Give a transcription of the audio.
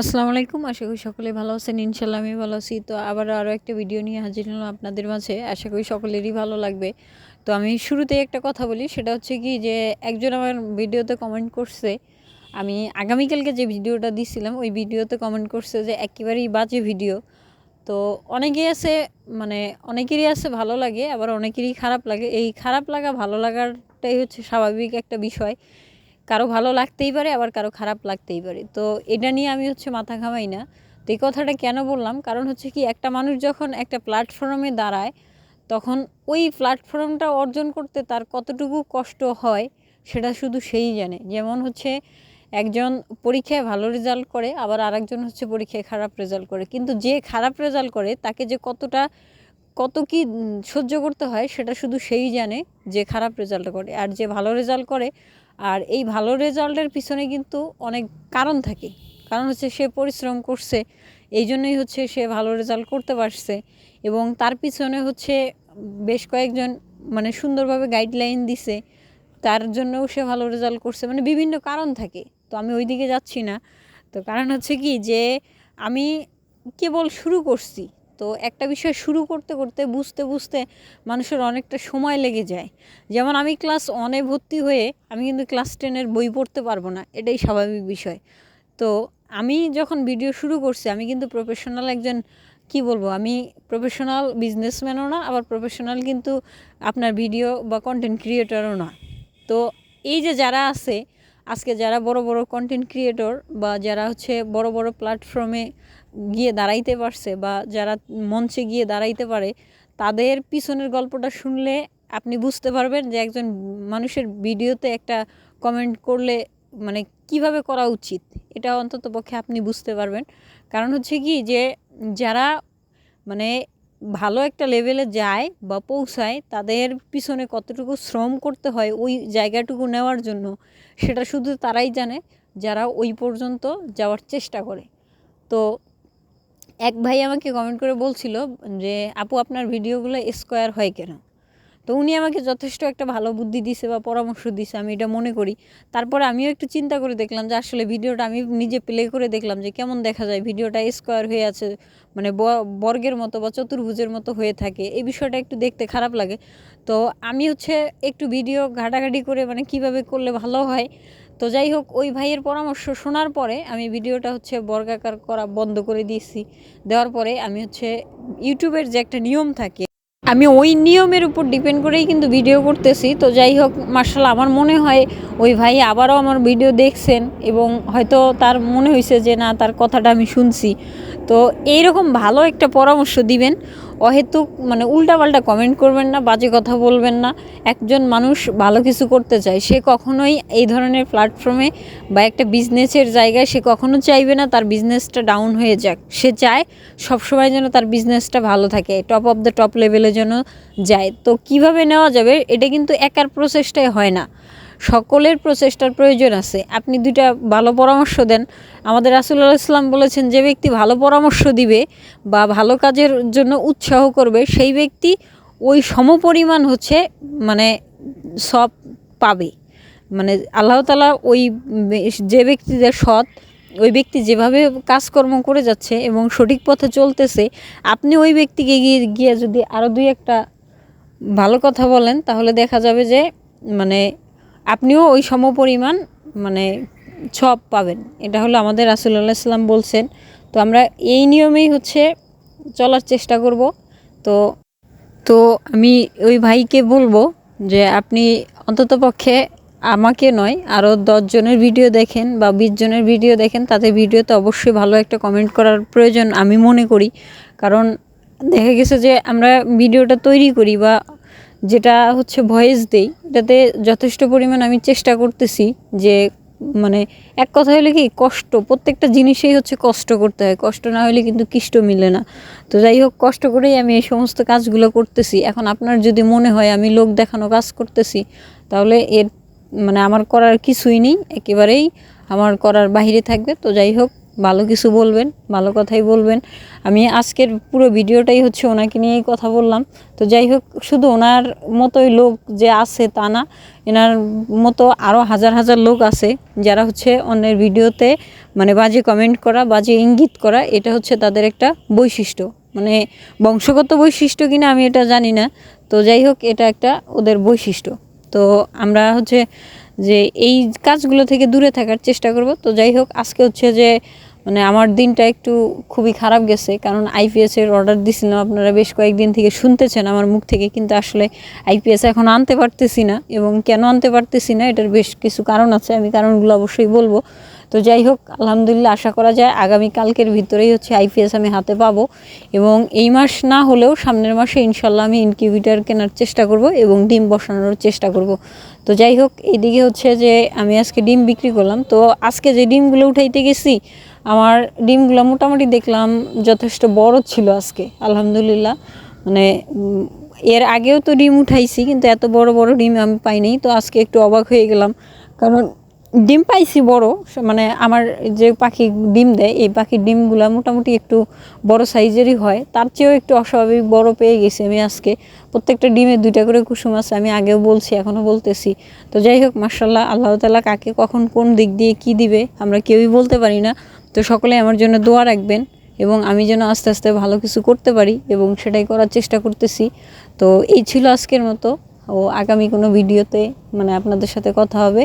আসসালামু আলাইকুম। আশা করি সকলে ভালো আছেন। ইনশাল্লাহ আমি ভালো আছি। তো আবার আরও একটা ভিডিও নিয়ে হাজির হলাম আপনাদের মাঝে। আশা করি সকলেরই ভালো লাগবে। তো আমি শুরুতেই একটা কথা বলি। সেটা হচ্ছে কি যে, একজন আমার ভিডিওতে কমেন্ট করছে, আমি আগামীকালকে যে ভিডিওটা দিছিলাম, ওই ভিডিওতে কমেন্ট করছে যে, একেবারেই বাজে ভিডিও। তো অনেকেই আছে মানে অনেকেরই আছে ভালো লাগে, আবার অনেকেরই খারাপ লাগে। এই খারাপ লাগা, ভালো লাগারটাই হচ্ছে স্বাভাবিক একটা বিষয়। কারও ভালো লাগতেই পারে, আবার কারও খারাপ লাগতেই পারে। তো এটা নিয়ে আমি হচ্ছে মাথা ঘামাই না। তো এই কথাটা কেন বললাম? কারণ হচ্ছে কি, একটা মানুষ যখন একটা প্ল্যাটফর্মে দাঁড়ায়, তখন ওই প্ল্যাটফর্মটা অর্জন করতে তার কতটুকু কষ্ট হয়, সেটা শুধু সেই জানে। যেমন হচ্ছে একজন পরীক্ষায় ভালো রেজাল্ট করে, আবার আরেকজন হচ্ছে পরীক্ষায় খারাপ রেজাল্ট করে। কিন্তু যে খারাপ রেজাল্ট করে, তাকে যে কতটা, কত কি সহ্য করতে হয়, সেটা শুধু সেই জানে যে খারাপ রেজাল্ট করে। আর যে ভালো রেজাল্ট করে আর এই ভালো রেজাল্টের পিছনে কিন্তু অনেক কারণ থাকে। কারণ হচ্ছে সে পরিশ্রম করছে, এই জন্যই হচ্ছে সে ভালো রেজাল্ট করতে পারছে এবং তার পিছনে হচ্ছে বেশ কয়েকজন মানে সুন্দরভাবে গাইডলাইন দিছে, তার জন্যও সে ভালো রেজাল্ট করছে মানে বিভিন্ন কারণ থাকে। তো আমি ওই দিকে যাচ্ছি না। তো কারণ হচ্ছে কি যে আমি কেবল শুরু করছি তো একটা বিষয় শুরু করতে করতে, বুঝতে বুঝতে মানুষের অনেকটা সময় লেগে যায়। যেমন আমি ক্লাস ওয়ানে ভর্তি হয়ে আমি কিন্তু ক্লাস টেনের বই পড়তে পারব না, এটাই স্বাভাবিক বিষয়। তো আমি যখন ভিডিও শুরু করছি, আমি কিন্তু প্রফেশনাল একজন, কি বলব, আমি প্রফেশনাল বিজনেসম্যানও না, আবার প্রফেশনাল কিন্তু আপনার ভিডিও বা কন্টেন্ট ক্রিয়েটরও না। তো এই যে যারা আছে, আজকে যারা বড় বড় কন্টেন্ট ক্রিয়েটর বা যারা হচ্ছে বড় বড় প্ল্যাটফর্মে গিয়ে দাঁড়াইতে পারছে বা যারা মঞ্চে গিয়ে দাঁড়াইতে পারে, তাদের পিছনের গল্পটা শুনলে আপনি বুঝতে পারবেন যে একজন মানুষের ভিডিওতে একটা কমেন্ট করলে মানে কীভাবে করা উচিত, এটা অন্তত পক্ষে আপনি বুঝতে পারবেন। কারণ হচ্ছে কি যে যারা মানে ভালো একটা লেভেলে যায় বা পৌঁছায়, তাদের পিছনে কতটুকু শ্রম করতে হয় ওই জায়গাটুকু নেওয়ার জন্য, সেটা শুধু তারাই জানে, যারা ওই পর্যন্ত যাওয়ার চেষ্টা করে। তো এক ভাই আমাকে কমেন্ট করে বলছিল যে, আপু, আপনার ভিডিওগুলো স্কোয়ার হয় কেন? তো উনি আমাকে যথেষ্ট একটা ভালো বুদ্ধি দিছে বা পরামর্শ দিছে, আমি এটা মনে করি। তারপরে আমিও একটু চিন্তা করে দেখলাম যে, আসলে ভিডিওটা আমি নিজে প্লে করে দেখলাম যে, কেমন দেখা যায়? ভিডিওটা স্কোয়ার হয়ে আছে মানে বর্গের মতো বা চতুর্ভুজের মতো হয়ে থাকে। এই বিষয়টা একটু দেখতে খারাপ লাগে। তো আমি হচ্ছে একটু ভিডিও ঘাটাঘাটি করে মানে কীভাবে করলে ভালো হয়? তো যাই হোক, ওই ভাইয়ের পরামর্শ শোনার পরে আমি ভিডিওটা হচ্ছে বর্গাকার করা বন্ধ করে দিয়েছি। দেওয়ার পরে আমি হচ্ছে ইউটিউবের যে একটা নিয়ম থাকে, আমি ওই নিয়মের উপর ডিপেন্ড করেই কিন্তু ভিডিও করতেছি। তো যাই হোক মার্শাল আমার মনে হয় ওই ভাই আবারও আমার ভিডিও দেখছেন এবং হয়তো তার মনে হয়েছে যে না, তার কথাটা আমি শুনছি। তো এইরকম ভালো একটা পরামর্শ দিবেন। অহেতুক মানে উল্টাপাল্টা কমেন্ট করবেন না, বাজে কথা বলবেন না। একজন মানুষ ভালো কিছু করতে চায়, সে কখনোই এই ধরনের প্ল্যাটফর্মে বা একটা বিজনেসের জায়গায় সে কখনো চাইবে না তার বিজনেসটা ডাউন হয়ে যাক। সে চায় সবসময় যেন তার বিজনেসটা ভালো থাকে টপ অফ দ্য টপ লেভেলে যেন যায়। তো কীভাবে নেওয়া যাবে, এটা কিন্তু একার প্রচেষ্টায় হয় না। সকলের প্রচেষ্টার প্রয়োজন আছে। আপনি দুইটা ভালো পরামর্শ দেন। আমাদের রাসুল্লাহ ইসলাম বলেছেন, যে ব্যক্তি ভালো পরামর্শ দিবে বা ভালো কাজের জন্য উৎসাহ করবে, সেই ব্যক্তি ওই সমপরিমাণ হচ্ছে মানে সব পাবে। মানে আল্লাহ তালা ওই যে ব্যক্তিদের সৎ, ওই ব্যক্তি যেভাবে কাজকর্ম করে যাচ্ছে এবং সঠিক পথে চলতেছে, আপনি ওই ব্যক্তিকে গিয়ে গিয়ে যদি আরও দুই একটা ভালো কথা বলেন, তাহলে দেখা যাবে যে মানে আপনিও ওই সমপরিমাণ মানে সব পাবেন। এটা হলো আমাদের রাসুল্লাহ ইসলাম বলছেন। তো আমরা এই নিয়মেই হচ্ছে চলার চেষ্টা করব। তো তো আমি ওই ভাইকে বলব যে আপনি অন্তত পক্ষে আমাকে নয় আরও দশজনের ভিডিও দেখেন বা জনের ভিডিও দেখেন তাতে ভিডিওতে অবশ্যই ভালো একটা কমেন্ট করার প্রয়োজন আমি মনে করি। কারণ দেখা গেছে যে আমরা ভিডিওটা তৈরি করি বা যেটা হচ্ছে ভয়েস দেই, এটাতে যথেষ্ট পরিমাণ আমি চেষ্টা করতেছি যে মানে এক কথা হলে কি, কষ্ট, প্রত্যেকটা জিনিসেই হচ্ছে কষ্ট করতে হয়, কষ্ট না হলে কিন্তু কিষ্ট মিলে না। তো যাই হোক, কষ্ট করেই আমি এই সমস্ত কাজগুলো করতেছি। এখন আপনার যদি মনে হয় আমি লোক দেখানো কাজ করতেছি, তাহলে এর মানে আমার করার কিছুই নেই, একেবারেই আমার করার বাহিরে থাকবে। তো যাই হোক ভালো কিছু বলবেন, ভালো কথাই বলবেন। আমি আজকের পুরো ভিডিওটাই হচ্ছে ওনাকে নিয়েই কথা বললাম। তো যাই হোক, শুধু ওনার মতোই লোক যে আছে তা না, এনার মতো আরও হাজার হাজার লোক আছে যারা হচ্ছে অন্যের ভিডিওতে মানে বাজে কমেন্ট করা, বাজে ইঙ্গিত করা, এটা হচ্ছে তাদের একটা বৈশিষ্ট্য। মানে বংশগত বৈশিষ্ট্য কিনা আমি এটা জানি না। তো যাই হোক, এটা একটা ওদের বৈশিষ্ট্য। তো আমরা হচ্ছে যে এই কাজগুলো থেকে দূরে থাকার চেষ্টা করব। তো যাই হোক, আজকে হচ্ছে যে মানে আমার দিনটা একটু খুবই খারাপ গেছে। কারণ আইপিএসের অর্ডার দিছিলাম আপনারা বেশ কয়েকদিন থেকে শুনতেছেন আমার মুখ থেকে, কিন্তু আসলে আইপিএস এখন আনতে পারতেছি না। এবং কেন আনতে পারতেছি না, এটার বেশ কিছু কারণ আছে। আমি কারণগুলো অবশ্যই বলব। তো যাই হোক, আলহামদুলিল্লাহ আশা করা যায় আগামী কালকের ভিতরেই হচ্ছে আইপিএস আমি হাতে পাবো এবং এই মাস না হলেও সামনের মাসে ইনশাল্লাহ আমি ইনকিউবিটার কেনার চেষ্টা করব এবং ডিম বসানোর চেষ্টা করব। তো যাই হোক এদিকে হচ্ছে যে আমি আজকে ডিম বিক্রি করলাম। তো আজকে যে ডিমগুলো উঠাইতে গেছি, আমার ডিমগুলো মোটামুটি দেখলাম যথেষ্ট বড় ছিল আজকে, আলহামদুলিল্লাহ। মানে এর আগেও তো ডিম উঠাইছি, কিন্তু এত বড় বড় ডিম আমি পাইনি। তো আজকে একটু অবাক হয়ে গেলাম, কারণ ডিম পাইছি বড় মানে আমার যে পাখি ডিম দেয়, এই পাখির ডিমগুলো মোটামুটি একটু বড় সাইজেরই হয়। তার চেয়েও একটু অস্বাভাবিক বড় পেয়ে গেছি আমি আজকে। প্রত্যেকটা ডিমে দুইটা করে কুসুম আছে, আমি আগেও বলছি এখনও বলতেছি। তো যাই হোক মার্শাল্লাহ আল্লাহ তালা কাকে কখন কোন দিক দিয়ে কি দিবে, আমরা কেউই বলতে পারি না। তো সকলে আমার জন্য দোয়া রাখবেন এবং আমি যেন আস্তে আস্তে ভালো কিছু করতে পারি এবং সেটাই করার চেষ্টা করতেছি। তো এই ছিল আজকের মতো। ও আগামী কোনো ভিডিওতে মানে আপনাদের সাথে কথা হবে।